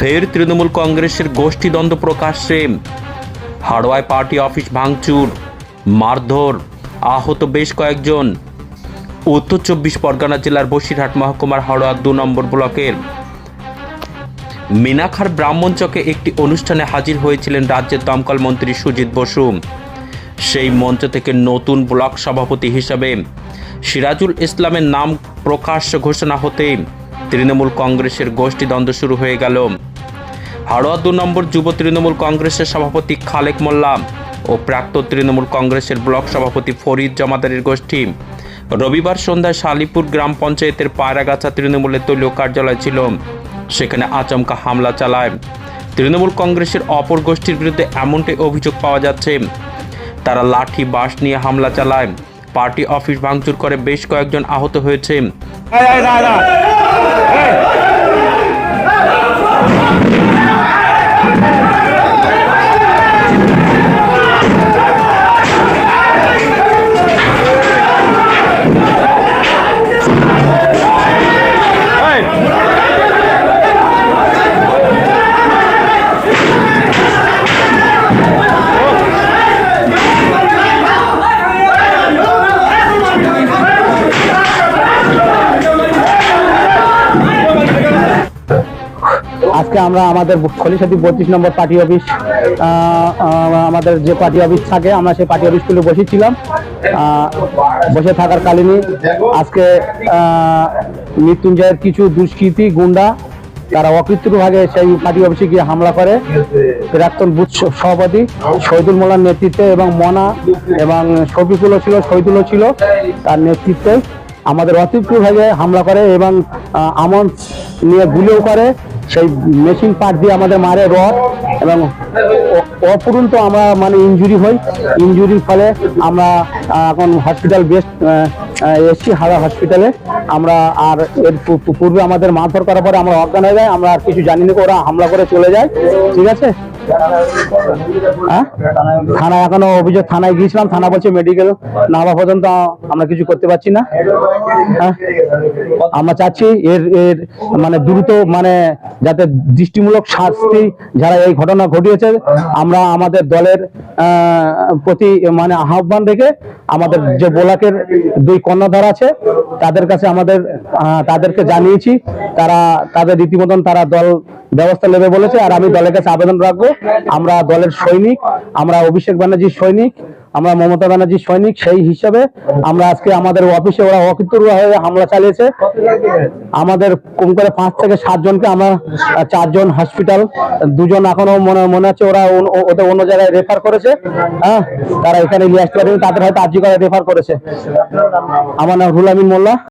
ফের তৃণমূল কংগ্রেসের গোষ্ঠীদ্বন্দ্ব প্রকাশ্যে। হাড়োয়ায় পার্টি অফিস ভাঙচুর, মারধর, আহত বেশ কয়েকজন। উত্তর চব্বিশ পরগনা জেলার বসিরহাট মহকুমার হাড়োয়া দু নম্বর ব্লকের। মিনাখার ব্রাহ্মণচকে একটি অনুষ্ঠানে হাজির হয়েছিলেন রাজ্যের দমকল মন্ত্রী সুজিত বসু। সেই মঞ্চ থেকে নতুন ব্লক সভাপতি হিসাবে সিরাজুল ইসলামের নাম প্রকাশ্য ঘোষণা হতে তৃণমূল কংগ্রেসের গোষ্ঠীদ্বন্দ্ব শুরু হয়ে গেল। হাড়োয়া দু নম্বর যুব তৃণমূল কংগ্রেসের সভাপতি খালেক মোল্লা ও প্রাক্তন তৃণমূল কংগ্রেসের ব্লক সভাপতি ফরিদ জমাদারের গোষ্ঠী। রবিবার সন্ধ্যায় শালিপুর গ্রাম পঞ্চায়েতের পায়রাগাছা তৃণমূলের দলীয় কার্যালয় ছিল। সেখানে আচমকা হামলা চালায়। তৃণমূল কংগ্রেসের অপর গোষ্ঠীর বিরুদ্ধে এমনটাই অভিযোগ পাওয়া যাচ্ছে। তারা লাঠি বাস নিয়ে হামলা চালায়। পার্টি অফিস ভাঙচুর করে বেশ কয়েকজন আহত হয়েছে। আজকে আমরা আমাদের খলিশাতি বত্রিশ নম্বর পার্টি অফিস আমাদের যে পার্টি অফিস থাকে, আমরা সেই পার্টি অফিসগুলো বসেছিলাম। বসে থাকার কালীনই আজকে মৃত্যুঞ্জয়ের কিছু দুষ্কৃতী গুন্ডা, তারা অকৃত্রিমভাবে সেই পার্টি অফিসে গিয়ে হামলা করে। প্রাক্তন বুথ সভাপতি শহীদুল মোল্লার নেতৃত্বে এবং মনা এবং শফিকুলও ছিল, শহীদুলও ছিল তার নেতৃত্বে। আমাদের অতিরিক্তভাবে হামলা করে এবং আমন নিয়ে গুলিও করে। সেই মেশিন পার্ট দিয়ে আমাদের মারে রড এবং অপরন্ত আমরা মানে ইনজুরি হই। ইনজুরির ফলে আমরা এখন হসপিটাল বেস্ট এসছি হাওড়া হসপিটালে আমরা আর এর পূর্বে আমাদের মারধর করার পরে আমরা অজ্ঞান হয়ে যায় আমরা আর কিছু জানি না ওরা হামলা করে চলে যায়। ঠিক আছে? থানায় এখনও অভিযোগ থানায় গিয়েছিলাম, থানা বলছে মেডিকেল না হওয়া পর্যন্ত আমরা কিছু করতে পারছি না। হ্যাঁ? আমরা চাচ্ছি এর এর মানে দ্রুত মানে যাতে দৃষ্টিমূলক শাস্তি যারা এই ঘটনা ঘটিয়েছে, আমরা আমাদের দলের প্রতি মানে আহ্বান রেখে আমাদের যে বোলাকের দুই কর্ণধার আছে, তাদের কাছে আমাদের তাদেরকে জানিয়েছি। তারা, তাদের রীতিমতন তারা দল ব্যবস্থা নেবে বলেছে, আর আমি দলের কাছে আবেদন রাখব। আমরা দলের সৈনিক, আমরা অভিষেক ব্যানার্জির সৈনিক, আমরা মমতা ব্যানার্জির সৈনিক, সেই হিসাবে আমরা আজকে আমাদের অফিসে ওরা অকৃতজ্ঞ হয়ে হামলা চালিয়েছে। আমাদের কম করে পাঁচ থেকে সাত জনকে আমরা, চারজন হসপিটাল, দুজন এখনও মনে মনে হচ্ছে ওরা ওদের অন্য জায়গায় রেফার করেছে। হ্যাঁ তারা এখানে নিয়ে আসতে পারেনি, তাদের হয়তো আর্জি করে রেফার করেছে। আমার নাম রুল আমিন মোল্লা।